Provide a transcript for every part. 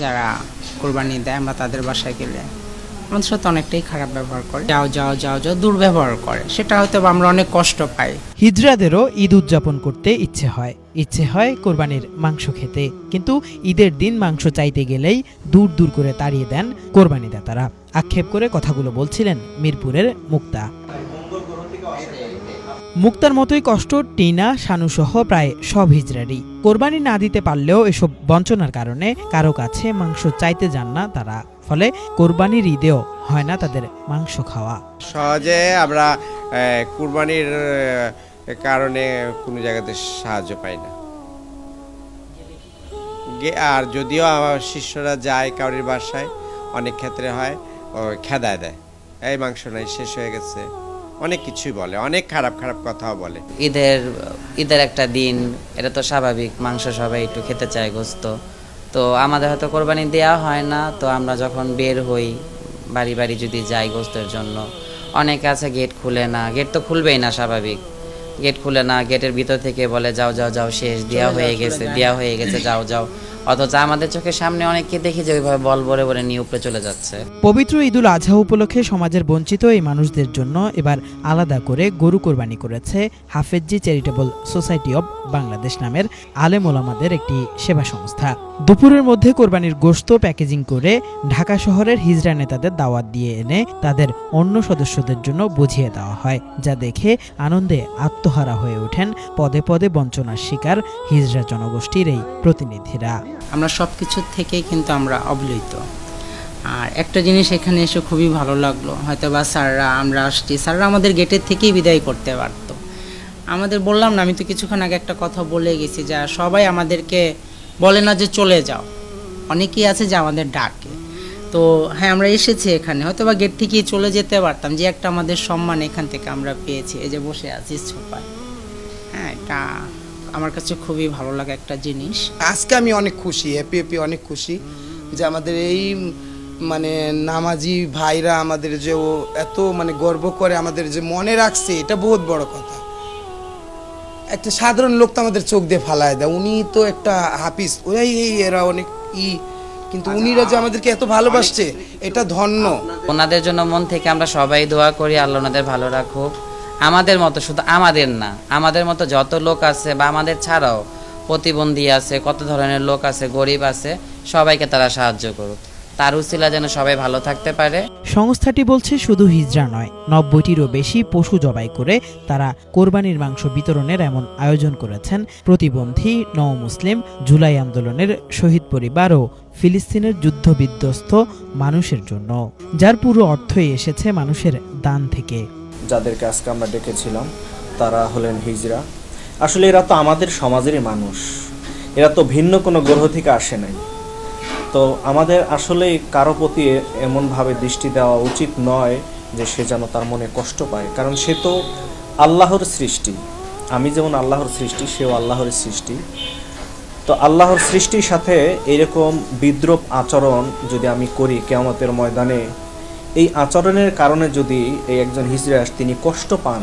যারা কোরবানি দেয় আমরা তাদের বাসায় গেলে আমাদের সাথে অনেকটাই খারাপ ব্যবহার করে। যাও যাও যাও যাও, দুর্ব্যবহার করে। সেটা হয়তো আমরা অনেক কষ্ট পাই। হিজড়াদেরও ঈদ উদযাপন করতে ইচ্ছে হয়। ইচ্ছে হয় কোরবানির মাংস খেতে। কিন্তু ঈদের দিন মাংস চাইতে গেলেই দূর দূর করে তাড়িয়ে দেন কোরবানি দাতারা আক্ষেপ করে কথাগুলো বলছিলেন মিরপুরের মুক্তা। মুক্তার মতোই কষ্ট টিনা শানুসহ প্রায় সব হিজড়ারই। কোরবানি না দিতে পারলেও এসব বঞ্চনার কারণে কারও কাছে মাংস চাইতে যান না তারা। ফলে কোরবানির ঈদেও হয় না তাদের মাংস খাওয়া। সহজে আমরা কোরবানির কারণে কোনো জায়গাতে সাহায্য পাই না। আর যদিও আমার শিষ্যরা যায় কাউরির বাসায়, অনেক ক্ষেত্রে হয় খেদায় দেয়। এই মাংস নাই, শেষ হয়ে গেছে। অনেক কিছুই বলে অনেক খারাপ খারাপ কথাও বলে। ঈদের ঈদের একটা দিন এটা তো স্বাভাবিক মাংস সবাই একটু খেতে চায় গোস্ত। তো আমাদের হয়তো কোরবানি দেওয়া হয় না তো আমরা যখন বের হই বাড়ি বাড়ি যদি যাই গোস্তের জন্য অনেকে আছে গেট খুলে না গেট তো খুলবেই না স্বাভাবিক। গেট খুলে না গেটের ভিতর থেকে বলে যাও যাও যাও শেষ দেওয়া হয়ে গেছে দেওয়া হয়ে গেছে যাও যাও। অথচ আমাদের চোখের সামনে অনেককে দেখি যে ওইভাবে বল বলে বলে নিয়ে উপরে চলে যাচ্ছে। পবিত্র ঈদুল আজহা উপলক্ষে সমাজের বঞ্চিত এই মানুষদের জন্য এবার আলাদা করে গরু কোরবানি করেছে Hafezi charitable society of Bangladesh নামের আলেম ওলামাদের একটি সেবা সংস্থা। দুপুরের মধ্যে কোরবানির গোশত প্যাকেজিং করে ঢাকা শহরের হিজড়া নেতাদের দাওয়াত দিয়ে এনে তাদের অন্য সদস্যদের জন্য বুঝিয়ে দেওয়া হয়, যা দেখে আনন্দে আত্মহারা হয়ে ওঠেন পদে পদে বঞ্চনার শিকার হিজড়া জনগোষ্ঠীর এই প্রতিনিধিরা। আমরা সব কিছুর থেকেই কিন্তু আমরা অবলোহিত আর একটা জিনিস এখানে এসে খুবই ভালো লাগল হয়তো বা স্যাররা, আমরা আসছি। স্যাররা আমাদের গেটের থেকেই বিদায় করতে পারতো। আমাদের বললাম না, আমি তো কিছুক্ষণ আগে একটা কথা বলে গেছি যা, সবাই আমাদেরকে বলে না যে চলে যাও। অনেকেই আছে যে আমাদের ডাকে। তো হ্যাঁ আমরা এসেছি এখানে। হয়তো বা গেট থেকেই চলে যেতে পারতাম, যে একটা আমাদের সম্মান এখান থেকে আমরা পেয়েছি। এই যে বসে আছি ছোপায় হ্যাঁ এটা আমার কাছে খুবই ভালো লাগা একটা জিনিস। আজকে আমি অনেক খুশি হ্যাপি হ্যাপি অনেক খুশি যে আমাদের এই মানে নামাজি ভাইরা আমাদের যে ও এত মানে গর্ব করে আমাদের যে মনে রাখছে এটা বহুত বড় কথা। একটা সাধারণ লোক তো আমাদের চোখ দিয়ে ফালায় দেয় উনি তো একটা হাফিজ ওরাই এই এরা অনেক ই কিন্তু উনিরা যে আমাদেরকে এত ভালোবাসছে এটা ধন্য। ওনাদের জন্য মন থেকে আমরা সবাই দোয়া করি আল্লাহ ওনাদের ভালো রাখুক। আমাদের মতো শুধু আমাদের না, আমাদের মতো যত লোক আছে বা আমাদের ছাড়াও প্রতিবন্ধী আছে, কত ধরনের লোক আছে, গরিব আছে, সবাইকে তারা সাহায্য করুক। তার উসিলা যেন সবাই ভালো থাকতে পারে। সংস্থাটি বলছে শুধু হিজড়া নয়, নব্বইটিরও বেশি পশু জবাই করে তারা কোরবানির মাংস বিতরণের এমন আয়োজন করেছেন। প্রতিবন্ধী, নও মুসলিম, জুলাই আন্দোলনের শহীদ পরিবার ও ফিলিস্তিনের যুদ্ধবিধ্বস্ত মানুষের জন্য। যার পুরো অর্থই এসেছে মানুষের দান থেকে। যাদেরকে আজকে আমরা ডেকেছিলাম, তারা হলেন হিজরা। আসলে এরা তো আমাদের সমাজেরই মানুষ। এরা তো ভিন্ন কোনো গ্রহ থেকে আসে নাই। তো আমাদের আসলে কারও প্রতি এমনভাবে দৃষ্টি দেওয়া উচিত নয় যে সে যেন তার মনে কষ্ট পায়। কারণ সে তো আল্লাহর সৃষ্টি। আমি যেমন আল্লাহর সৃষ্টি, সেও আল্লাহর সৃষ্টি। তো আল্লাহর সৃষ্টির সাথে এরকম বিদ্রুপ আচরণ যদি আমি করি কেয়ামতের ময়দানে এই আচরণের কারণে যদি এই একজন হিজড়াস তিনি কষ্ট পান,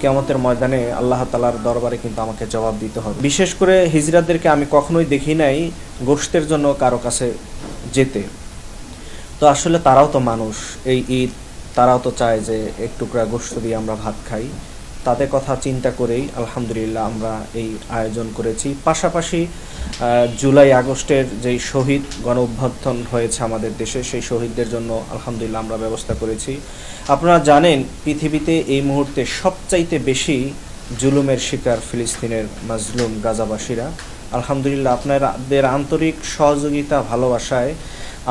কেয়ামতের ময়দানে আল্লাহ তালার দরবারে কিন্তু আমাকে জবাব দিতে হবে। বিশেষ করে হিজরাদেরকে আমি কখনোই দেখি নাই গোষ্ঠের জন্য কারও কাছে যেতে। তো আসলে তারাও তো মানুষ। এই ঈদ, তারাও তো চায় যে এক টুকরা গোষ্ঠ দিয়ে আমরা ভাত খাই। তাদের কথা চিন্তা করেই আলহামদুলিল্লাহ আমরা এই আয়োজন করেছি। পাশাপাশি জুলাই আগস্টের যেই শহীদ গণ অভ্যর্থন হয়েছে আমাদের দেশে, সেই শহীদদের জন্য আলহামদুলিল্লাহ আমরা ব্যবস্থা করেছি। আপনারা জানেন, পৃথিবীতে এই মুহূর্তে সবচাইতে বেশি জুলুমের শিকার ফিলিস্তিনের মাজলুম গাজাবাসীরা। আলহামদুলিল্লাহ, আপনাদের আন্তরিক সহযোগিতা, ভালোবাসায়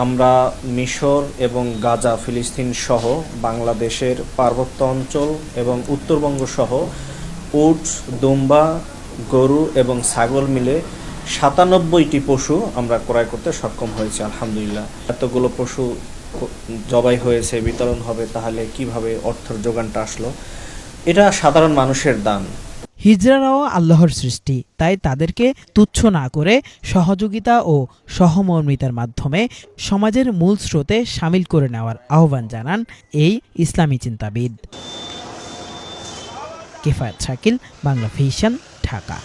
আমরা মিশর এবং গাজা, ফিলিস্তিন সহ বাংলাদেশের পার্বত্য অঞ্চল এবং উত্তরবঙ্গ সহ উট, দুম্বা, গরু এবং ছাগল মিলে সাতানব্বইটি পশু আমরা ক্রয় করতে সক্ষম হয়েছি, আলহামদুলিল্লাহ। এতগুলো পশু জবাই হয়েছে, বিতরণ হবে, তাহলে কীভাবে অর্থের যোগানটা আসলো? এটা সাধারণ মানুষের দান। হিজড়ারাও আল্লাহর সৃষ্টি, তাই তাদেরকে তুচ্ছ না করে সহযোগিতা ও সহমর্মিতার মাধ্যমে সমাজের মূল স্রোতে সামিল করে নেওয়ার আহ্বান জানান এই ইসলামী চিন্তাবিদ। কেফায়াত শাকিল, বাংলা ভিশন, ঢাকা।